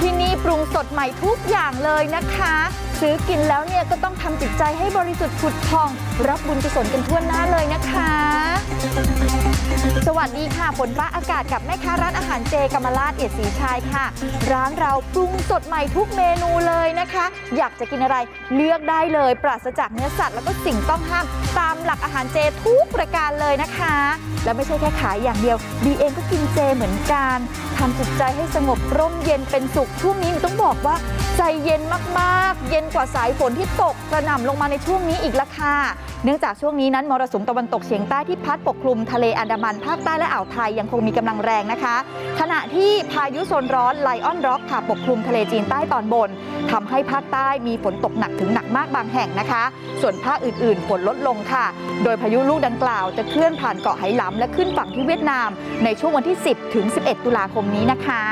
ที่นี่ปรุงสดใหม่ทุกอย่างเลยนะคะ ซื้อกินแล้วเนี่ยก็ต้องทำจิตใจให้บริสุทธิ์ผุดพอง รับบุญกุศลกันทั่วหน้าเลยนะคะ สวัสดีค่ะฝนฟ้าอากาศกับแม่ค้าร้านอาหารเจกรรมราชเอียดศรีชายค่ะ ร้านเราปรุงสดใหม่ทุกเมนูเลยนะคะ อยากจะกินอะไรเลือกได้เลย ปราศจากเนื้อสัตว์แล้วก็สิ่งต้องห้ามตามหลักอาหารเจทุกประการเลยนะคะ และไม่ใช่แค่ขายอย่างเดียว ดีเองก็กินเจเหมือนกัน ทำจิตใจให้สงบร่มเย็นเป็นสุขช่วงนี้ต้องบอกว่า ใจเย็นมากๆ เย็นกว่าสายฝนที่ตกกระหน่ำลงมาในช่วงนี้อีกละค่ะ เนื่องจากช่วงนี้นั้นมรสุมตะวันตกเฉียงใต้ที่พัดปกคลุมทะเลอันดามันภาคใต้และอ่าวไทยยังคงมีกำลังแรงนะคะ ขณะที่พายุโซนร้อนไลออนร็อกค่ะปกคลุมทะเลจีนใต้ตอนบนทำให้ภาคใต้มีฝนตกหนักถึงหนักมากบางแห่งนะคะ ส่วนภาคอื่นๆ ฝนลดลงค่ะ โดยพายุลูกดังกล่าวจะเคลื่อนผ่านเกาะไหหลำและขึ้นฝั่งที่เวียดนาม ในช่วงวันที่ 10 ถึง 11 ตุลาคมนี้นะคะ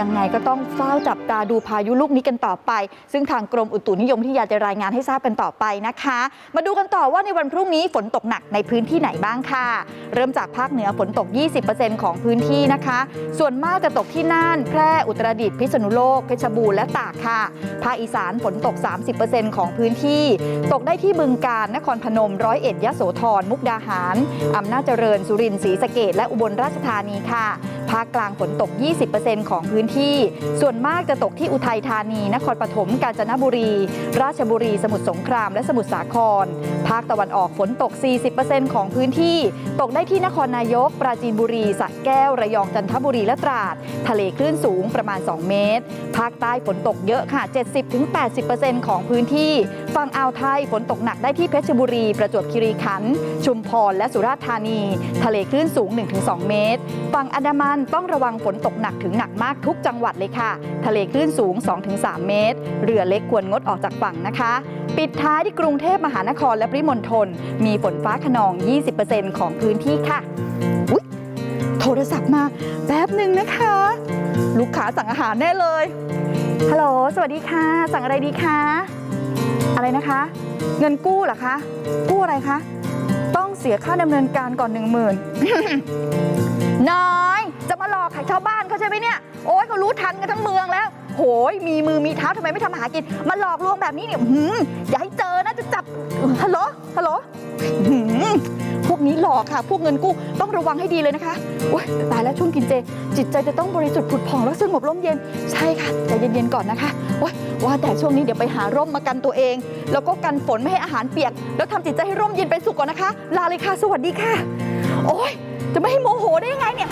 ยังไงก็ต้องเฝ้าจับตาดูพายุลูกนี้กันต่อไป ซึ่งทางกรมอุตุนิยมวิทยาจะรายงานให้ทราบกันต่อไปนะคะ มาดูกันต่อว่าในวันพรุ่งนี้ฝนตกหนักในพื้นที่ไหนบ้างค่ะ เริ่มจากภาคเหนือฝนตก 20%ของพื้นที่นะคะ ส่วนมากจะตกที่น่าน แพร่ อุตรดิตถ์ พิษณุโลก เพชรบูรณ์ และตากค่ะ ภาคอีสานฝนตก 30%ของพื้นที่ ตกได้ที่บึงกาฬ นครพนม ร้อยเอ็ดยโสธร มุกดาหาร อำนาจเจริญ สุรินทร์ ศรีสะเกดและอุบลราชธานีค่ะ ภาคกลางฝนตก 20%ของพื้นที่ ส่วนมากจะตกที่อุทัยธานี นครปฐม กาญจนบุรี ราชบุรี สมุทรสงคราม และสมุทรสาคร ภาคตะวันออกฝนตก 40%ของพื้นที่ ตกได้ที่นครนายก ปราจีนบุรี สระแก้ว ระยอง จันทบุรี และตราด ทะเลคลื่นสูงประมาณ 2 เมตร ภาคใต้ฝนตกเยอะค่ะ 70-80%ของพื้นที่ ฝั่งอ่าวไทยฝนตกหนักได้ที่เพชรบุรี ประจวบคีรีขันธ์ ชุมพร และสุราษฎร์ธานี ทะเลคลื่นสูง 1-2 เมตร ฝั่งอันดามันต้องระวังฝนตกหนักถึงหนักมากทุกจังหวัดเลยค่ะ ทะเลคลื่นสูง 2-3 เมตร เรือเล็กควรงดออกจากฝั่งนะคะ ปิดท้ายที่กรุงเทพมหานครและปริมณฑลมีฝนฟ้าขนอง 20%ของพื้นที่ค่ะอุ๊ยโทรศัพท์มาแป๊บหนึ่งนะคะ ลูกค้าสั่งอาหารแน่เลยฮัลโหลสวัสดีค่ะ สั่งอะไรดีคะอะไรนะคะ เงินกู้เหรอคะ กู้อะไรคะ ต้องเสียค่าดำเนินการก่อนหนึ่งหมื่น ช่ไหมเนี่ย โอ้ยเขารู้ทันกันทั้งเมืองแล้ว โหย มีมือมีเท้าทำไมไม่ทำมาหากิน มาหลอกลวงแบบนี้เนี่ยหืมอย่าให้เจอนะจะจับฮัลโหลฮัลโหลหืมพวกนี้หลอกค่ะ พวกเงินกู้ต้องระวังให้ดีเลยนะคะโอ้ยตายแล้วช่วงกินเจ จิตใจจะต้องบริสุทธิ์ผุดผ่องและสงบร่มเย็น ใช่ค่ะใจเย็นๆก่อนนะคะโอ้ยว่าแต่ช่วงนี้เดี๋ยวไปหาร่มมากันตัวเอง แล้วก็กันฝนไม่ให้อาหารเปียก แล้วทำจิตใจให้ร่มเย็นเป็นสุขก่อนนะคะ ลาเลยค่ะ สวัสดีค่ะ โอ้ยจะไม่ให้โมโหได้ยังไงเนี่ย